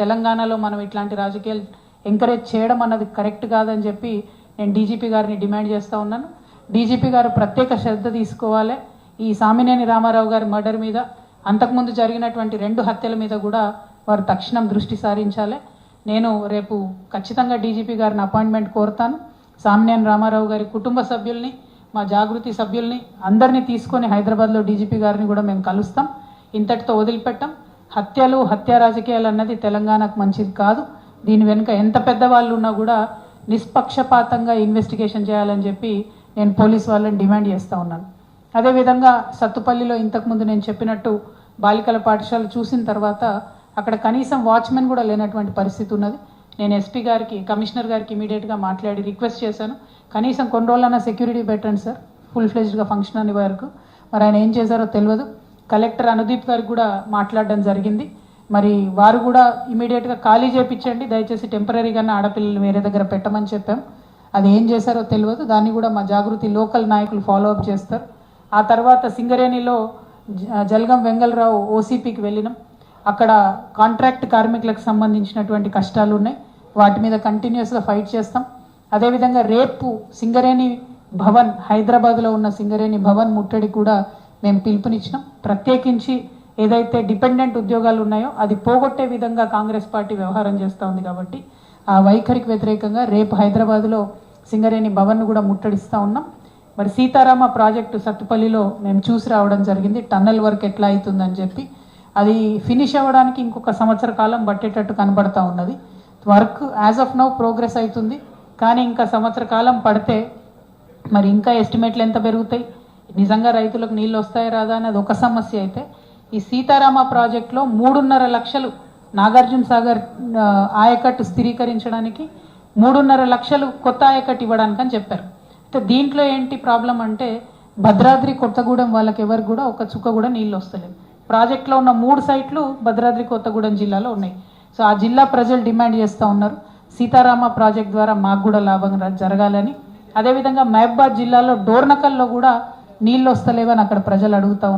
తెలంగాణలో మనం ఇట్లాంటి రాజకీయాలు ఎంకరేజ్ చేయడం అన్నది కరెక్ట్ కాదని చెప్పి నేను డీజీపీ గారిని డిమాండ్ చేస్తూ ఉన్నాను. డీజీపీ గారు ప్రత్యేక శ్రద్ధ తీసుకోవాలి. ఈ సామినేని రామారావు గారి మర్డర్ మీద అంతకుముందు జరిగినటువంటి రెండు హత్యల మీద కూడా వారు తక్షణం దృష్టి సారించాలి. నేను రేపు ఖచ్చితంగా డీజీపీ గారిని అపాయింట్మెంట్ కోరుతాను. సామినేని రామారావు గారి కుటుంబ సభ్యుల్ని మా జాగృతి సభ్యుల్ని అందరినీ తీసుకొని హైదరాబాద్లో డీజీపీ గారిని కూడా మేము కలుస్తాం. ఇంతటితో వదిలిపెట్టాం. హత్యలు హత్య రాజకీయాలు అన్నది తెలంగాణకు మంచిది కాదు. దీని వెనుక ఎంత పెద్దవాళ్ళు ఉన్నా కూడా నిష్పక్షపాతంగా ఇన్వెస్టిగేషన్ చేయాలని చెప్పి నేను పోలీస్ వాళ్ళని డిమాండ్ చేస్తూ ఉన్నాను. అదేవిధంగా సత్తుపల్లిలో ఇంతకుముందు నేను చెప్పినట్టు బాలికల పాఠశాల చూసిన తర్వాత అక్కడ కనీసం వాచ్మెన్ కూడా లేనటువంటి పరిస్థితి ఉన్నది. నేను ఎస్పీ గారికి కమిషనర్ గారికి ఇమీడియట్గా మాట్లాడి రిక్వెస్ట్ చేశాను. కనీసం కొన్ని రోజులన్నా సెక్యూరిటీ పెట్టండి సార్. ఫుల్ ఫ్లెజ్డ్గా ఫంక్షన్ అనే వరకు మరి ఆయన ఏం చేశారో తెలియదు. కలెక్టర్ అనుదీప్ గారికి కూడా మాట్లాడడం జరిగింది. మరి వారు కూడా ఇమీడియట్గా ఖాళీ చేయించండి దయచేసి టెంపరీగానే ఆడపిల్లలు వేరే దగ్గర పెట్టమని చెప్పాం. అది ఏం చేశారో తెలియదు. దాన్ని కూడా మా జాగృతి లోకల్ నాయకులు ఫాలో అప్ చేస్తారు. ఆ తర్వాత సింగరేణిలో జ- జలగం వెంగళరావు ఓసీపీకి వెళ్ళినాం. అక్కడ కాంట్రాక్ట్ కార్మికులకు సంబంధించినటువంటి కష్టాలు ఉన్నాయి. వాటి మీద కంటిన్యూస్గా ఫైట్ చేస్తాం. అదేవిధంగా రేపు సింగరేణి భవన్ హైదరాబాద్లో ఉన్న సింగరేణి భవన్ ముట్టడి కూడా మేము పిలుపునిచ్చినాం. ప్రత్యేకించి ఏదైతే డిపెండెంట్ ఉద్యోగాలు ఉన్నాయో అది పోగొట్టే విధంగా కాంగ్రెస్ పార్టీ వ్యవహారం చేస్తూ ఉంది కాబట్టి ఆ వైఖరికి వ్యతిరేకంగా రేపు హైదరాబాద్లో సింగరేణి భవన్ను కూడా ముట్టడిస్తూ ఉన్నాం. మరి సీతారామ ప్రాజెక్టు సత్తుపల్లిలో మేము చూసి రావడం జరిగింది. టన్నెల్ వర్క్ ఎట్లా అవుతుందని చెప్పి. అది ఫినిష్ అవ్వడానికి ఇంకొక సంవత్సర కాలం పట్టేటట్టు కనబడతా ఉన్నది. Work as of now progress అవుతుంది. కానీ ఇంకా సంవత్సర కాలం పడితే మరి ఇంకా ఎస్టిమేట్లు ఎంత పెరుగుతాయి? నిజంగా రైతులకు నీళ్ళు వస్తాయా రాదా అనేది ఒక సమస్య అయితే ఈ సీతారామ ప్రాజెక్టులో మూడున్నర లక్షలు నాగార్జున సాగర్ ఆయకట్టు స్థిరీకరించడానికి మూడున్నర లక్షలు కొత్త ఆయకట్టు ఇవ్వడానికి అని చెప్పారు. అయితే దీంట్లో ఏంటి ప్రాబ్లం అంటే భద్రాద్రి కొత్తగూడెం వాళ్ళకి ఎవరు కూడా ఒక చుక్క కూడా నీళ్ళు వస్తలేదు. ప్రాజెక్ట్లో ఉన్న మూడు సైట్లు భద్రాద్రి కొత్తగూడెం జిల్లాలో ఉన్నాయి. సో ఆ జిల్లా ప్రజలు డిమాండ్ చేస్తూ ఉన్నారు. సీతారామ ప్రాజెక్ట్ ద్వారా మాకు కూడా లాభం జరగాలని. అదేవిధంగా మహబాద్ జిల్లాలో డోర్నకల్లో కూడా నీళ్ళు వస్తలేవని అక్కడ ప్రజలు అడుగుతా